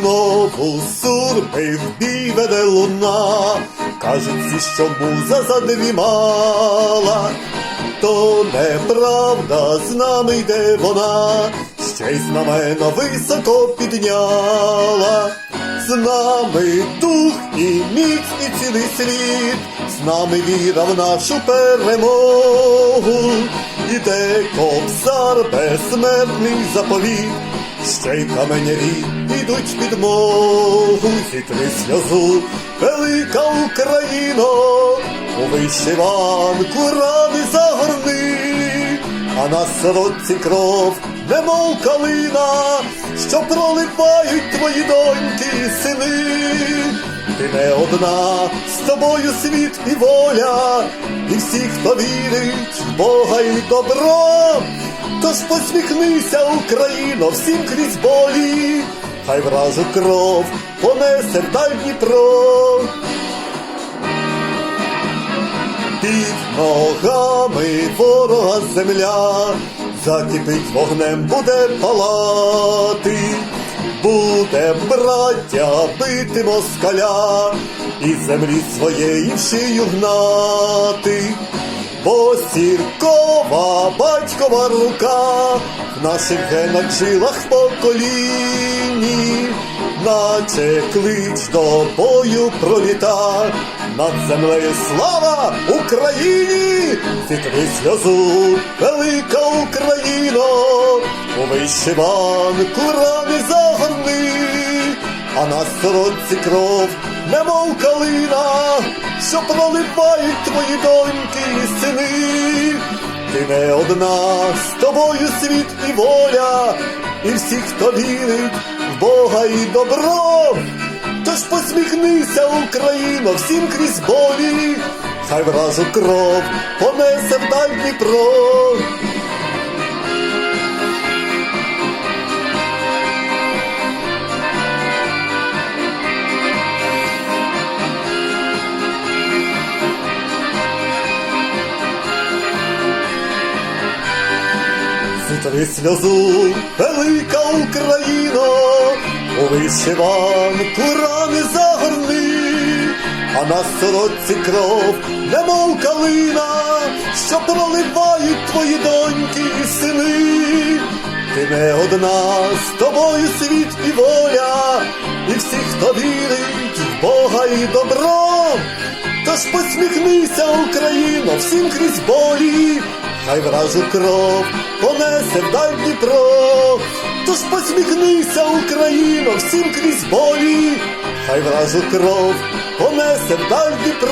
знову сурми в бій веде луна, кажуть всі, що муза задрімала, то неправда з нами йде вона, ще й знамена високо підняла. З нами дух і міць і цілий світ, з нами віра в нашу перемогу, іде кобзар безсмертний заповіт, ще й каменярі ідуть підмогу, зітри сльозу, велика Україно, у вишиванку рани загорни, а на сорочці кров, немов калина, що проливають твої доньки і сини. Ти не одна, з тобою світ і воля, і всі, хто вірить в Бога і добро. Тож посміхнися, Україно, всім крізь болі, хай вражу кров понесе вдаль Дніпро. Під ногами ворога земля, закипить вогнем, буде палати, буде браття бити москаля, і землі своєї в шию гнати, бо сіркова батькова рука в наших генах жилах по коліні, наче клич до бою проліта, над землею слава Україні! Зітри сльозу, велика Україно, у вишиванку рани загорни, а на сорочці кров, немов калина, що проливають твої доньки і сини. Ти не одна, з тобою світ і воля, і всі, хто вірить в Бога і добро. Тож посміхнися, Україно, всім крізь болі, хай вразу кров понесе в даль Дніпро. Зітри сльозу, велика Україно, у вишиванку рани загорни, а на сорочці кров, немов калина, що проливають твої доньки і сини. Ти не одна, з тобою світ і воля, і всі, хто вірить в Бога і добро. Тож посміхнися, Україно, всім крізь болі, хай вражу кров понесе вдаль Дніпро. Тож посміхнися, Україно, всім крізь болі, хай вражу кров понесе вдаль Дніпро.